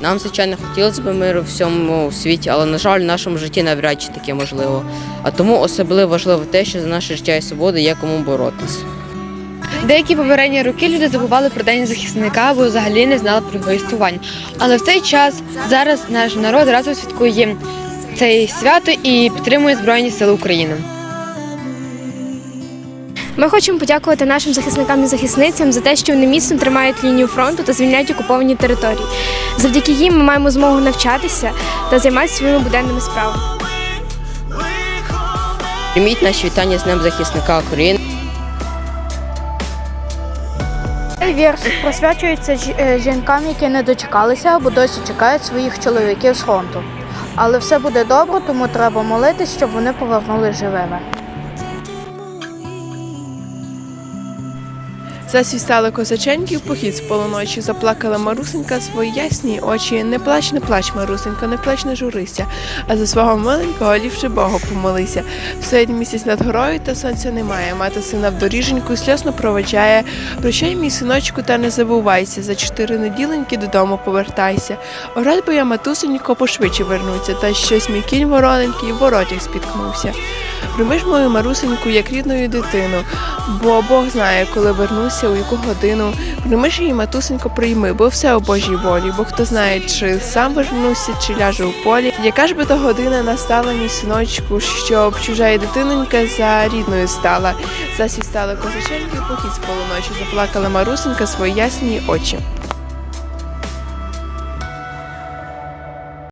Нам, звичайно, хотілося б миру в всьому світі, але, на жаль, в нашому житті навряд чи таке можливо. А тому особливо важливо те, що за наше життя і свободу є кому боротися. Деякі попередні роки люди забували про день захисника або взагалі не знали про його існування. Але в цей час зараз наш народ разом святкує це свято і підтримує Збройні Сили України. Ми хочемо подякувати нашим захисникам і захисницям за те, що вони міцно тримають лінію фронту та звільняють окуповані території. Завдяки їм ми маємо змогу навчатися та займатися своїми буденними справами. Прийміть наші вітання з Днем захисника України. Цей вірш присвячується е, жінкам, які не дочекалися або досі чекають своїх чоловіків з фронту. Але все буде добре, тому треба молитись, щоб вони повернулись живими. Засвістали козаченьки в похід з полуночі, заплакала Марусенька свої ясні очі. Не плач, не плач, Марусенька, не плач, не журися. А за свого миленького ліпше Богу помолися. Стоїть місяць над горою, та сонця немає. Мати сина в доріженьку сльосно проведжає. Прощай, мій синочку, та не забувайся. За чотири неділеньки додому повертайся. Орать бо я матусенько пошвидше вернуться, та щось мій кінь вороненький в воротях спіткнувся. Прийми ж мою Марусеньку як рідною дитину, бо Бог знає, коли вернуся, у яку годину. Прийми ж її, матусенько, прийми, бо все у Божій волі, бо хто знає, чи сам вернуся, чи ляже у полі. Яка ж би то година настала, мій синочку, щоб чужа й дитинонька за рідною стала. Засвістали козаченьки, похід з полуночі, заплакала Марусенька свої ясні очі.